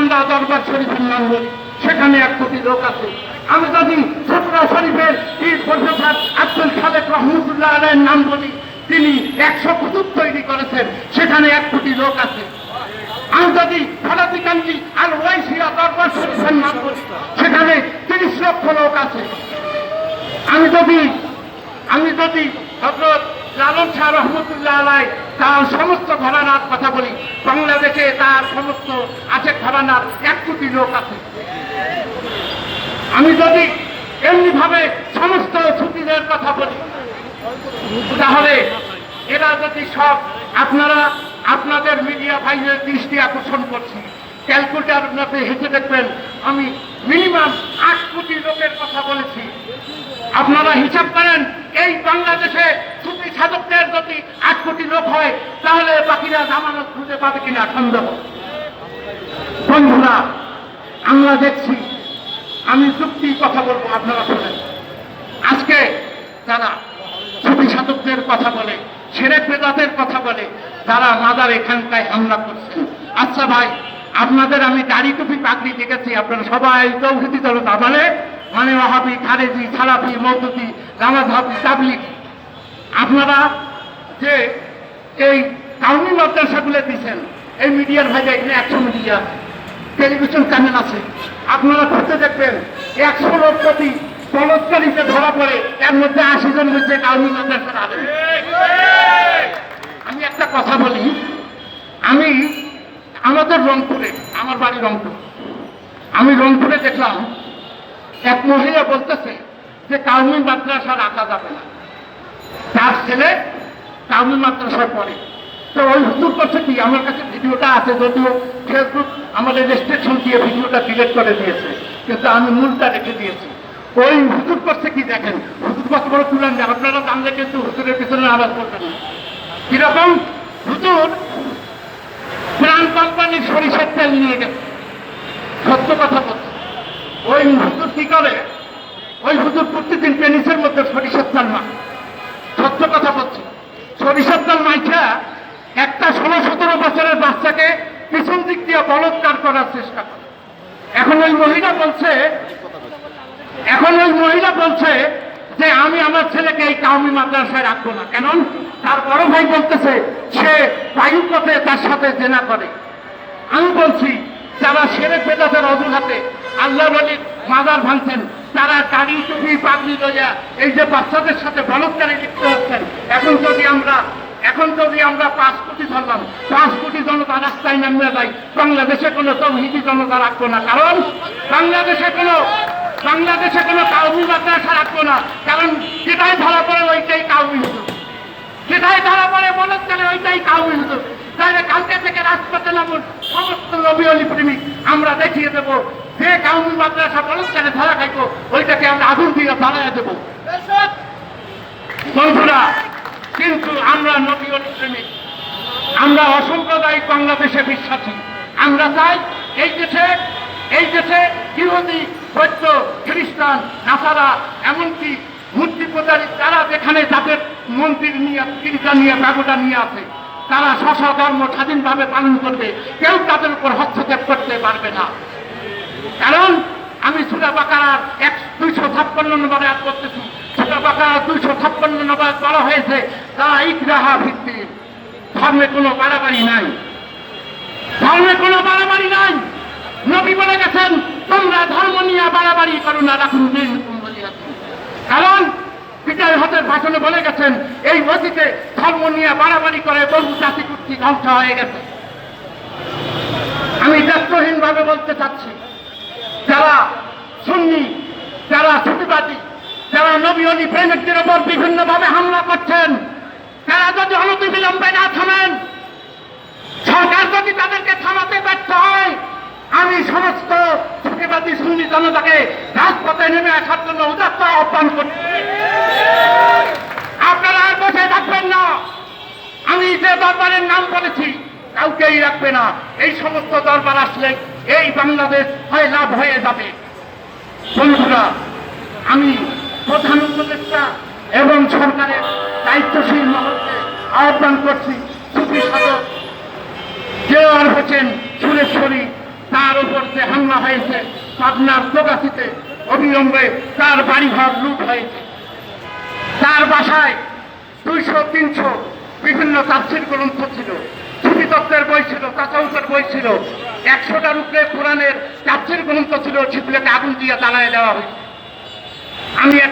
নান্দা দরবার শরীফের নাম বলি সেখানে এক কোটি লোক আছে। আমি যদি ছোটরা শরীফের পীর প্রফেসর আব্দুল খালেক রহমতুল্লাহ আলের নাম বলি, তিনি একশো কুতুব তৈরি করেছেন, সেখানে এক কোটি লোক আছে। আমি যদি ফরাদিকান্দি আর ওয়াইসিয়া দরবার শরীফের নাম বলি, সেখানে তিরিশ লক্ষ লোক আছে। আমি যদি আমি যদি হজরত লালন শাহ রহমতুল্লাহ আলাই তার সমস্ত ঘরানার কথা বলি। বাংলাদেশে তার সমস্ত আছে ঘরানার এক কোটি লোক আছে। আমি যদি এমনি ভাবে সমস্ত ছুটিদের কথা বলি, তাহলে এরা যদি সব আপনারা, আপনাদের মিডিয়া ভাইয়ের দৃষ্টি আকর্ষণ করছি। ক্যালকুলেটার মধ্যে হেঁটে দেখবেন, আমি মিনিমাম আট কোটি লোকের কথা বলেছি। আপনারা হিসাব করেন, এই বাংলাদেশে সুফি সাধকদের যদি আট কোটি লোক হয়, তাহলে বাকিরা জামানত খুঁজে পাবে কিনা সন্দেহ। বন্ধুরা, আমরা দেখছি, আমি যুক্তি কথা বলব আপনারা শোনেন। আজকে যারা সুফি সাধকদের কথা বলে ছেড়ে বেদাতের কথা বলে, তারা মাদার এখানটায় হামলা করছেন আচ্ছা ভাই আপনাদের আমি দাড়ি টুপি পাগড়ি দেখেছি, আপনারা সবাই চৌধুরী জনতা মানে মানে ওহাবি, খারেজি, সালাফি, মৌদুদি রামাধাবি তাবলিগ। আপনারা যে এই কাউনি মাদ্রাসাগুলো দিচ্ছেন এই মিডিয়ার ভাইরা এখানে একশো মিডিয়া, টেলিভিশন চ্যানেল আছে। আপনারা করতে দেখবেন, একশো লোক প্রতি বলৎকারীতে ধরা পড়ে, এর মধ্যে আশি জন হচ্ছে কাউনি মাদ্রাসার আলেম আমি একটা কথা বলি আমি আমাদের রংপুরে, আমার বাড়ি রংপুর। আমি রংপুরে দেখলাম, এক মহিলা বলতেছে যে কাউমি মাদ্রাসা রাখা যাবে না। তার ছেলে কাউমি মাদ্রাসায় পড়ে। তো ওই হুজুর করছে কি, আমার কাছে ভিডিওটা আছে, যদিও ফেসবুক আমাদের রেস্ট্রিকশন দিয়ে ভিডিওটা ডিলেট করে দিয়েছে, কিন্তু আমি মূলটা রেখে দিয়েছি। ওই হুজুর করছে কি, দেখেন, হুজুর কত বড় তুলেন আপনারা জানলে কিন্তু হুজুরের পিছনে আওয়াজ করবেন কীরকম? কোম্পানির সরিষার তেল নিয়ে গেছে। সত্য কথা বলছে। ওই হুজুর কি করে? ওই হুজুর প্রতিদিন পেনিসের মধ্যে সরিষার তেল মা সত্য কথা বলছে। সরিষার তেল মাইখা একটা ষোলো সতেরো বছরের বাচ্চাকে পিছন দিক দিয়ে বলৎকার করার চেষ্টা করে। এখন ওই মহিলা বলছে, এখন ওই মহিলা বলছে যে আমি আমার ছেলেকে এই কাউমি মাদ্রাসায় রাখব না। কেন? তার বড় ভাই বলতেছে, সে বায়ু পথে তার সাথে জেনা করে। আমি বলছি, যারা সেরে পেদাতের অজুহাতে আল্লাহ বলির মাদার ভাঙছেন, তারা দাড়ি টুপি পাগড়ি লইয়া এই যে বাচ্চাদের সাথে বলৎকারে লিপ্ত হচ্ছেন, এখন যদি আমরা এখন যদি আমরা পাঁচ কোটি ধরলাম, পাঁচ কোটি জনতা রাস্তায় নামলে যাই, বাংলাদেশে কোনো তৌহিদি জনতা রাখব না। কারণ বাংলাদেশে কোনো বাংলাদেশে কোনো কাউমি মাদ্রাসা রাখব না। কারণ যেটাই ধরা পড়ে ওইটাই কাউমি হতো যেটাই ধরা পড়ে বলৎকারে ওইটাই কাউমি হতো তাহলে কালকে থেকে রাজপথে নামুন। নবী অলি প্রেমিক, আমরা দেখিয়ে দেবো যে কাউমি মাদ্রাসা বলৎকারে ধরা খাইবো, ওইটাকে আমরা আগুন দিয়ে জ্বালাইয়া দেবো। বন্ধুরা, কিন্তু আমরা নবী অলি প্রেমিক, আমরা অসাম্প্রদায়িক বাংলাদেশে বিশ্বাসী। আমরা চাই এই দেশে এই দেশে ইহুদি বৈদ্য খ্রিস্টান, নাসারা, এমনকি মূর্তি পূজারী তারা যেখানে তাদের মন্দির নিয়ে গির্জা নিয়ে কাগজা নিয়ে আছে তারা স্ব ধর্ম স্বাধীনভাবে পালন করবে। কেউ তাদের উপর হস্তক্ষেপ করতে পারবে না। কারণ আমি সুরা বাকার এক দুইশো ছাপ্পান্ন নম্বরে আজ করতেছি সুরা বাকার দুইশো ছাপ্পান্ন নম্বর বলা হয়েছে তা ইকরাহা ভিত্তি ধর্মে কোনো বাড়াবাড়ি নাই। ধর্মে কোনো বাড়াবাড়ি নাই। নবী বলে গেছেন, তোমরা ধর্ম নিয়ে বাড়াবাড়ি করো না রাখুন কারণ পিতার হাতের ভাষণে বলে গেছেন, এই অতীতে ধর্ম নিয়ে বাড়াবাড়ি করে বহু জাতি কুর্তি ধ্বংস হয়ে গেছে। আমি ভাবে বলতে চাচ্ছি, যারা সুন্নি, যারা ছুটিবাদী যারা নবী অলি প্রেমিকদের ওপর বিভিন্নভাবে হামলা করছেন, তারা যদি অনতি বিলম্বে না থামেন, সরকার যদি তাদেরকে থামাতে ব্যর্থ হয়, আমি সমস্ত ছুটিবাদী সুন্নি জনতাকে রাজপথে নেমে আসার জন্য উদাত্ত আহ্বান করি আপনারা আর বসে থাকবেন না। আমি যে দরবারের নাম বলেছি, কাউকেই রাখবে না। এই সমস্ত দরবার আসলে এই বাংলাদেশ হয় লাভ হয়ে যাবে। বন্ধুরা, আমি প্রধান উপদেষ্টা এবং সরকারের দায়িত্বশীল মহলকে আহ্বান করছি সুফি সাধক দেওয়ার হোসেন সুরেশ্বরী, তার উপর যে হামলা হয়েছে, পাবনার প্রকাশিতে অবিলম্বে তার বাড়িঘর লুট হয়েছে। তার বাসায় দুইশো, তিনশো বিভিন্ন তাফসির গ্রন্থ ছিল। ছুটি তত্ত্বের বই ছিল তাসাউসের বই ছিল। একশোটার উপরে কোরআনের তাফসির গ্রন্থ ছিল, সেগুলোকে আগুন দিয়ে জ্বালায় দেওয়া হয়েছে। আমি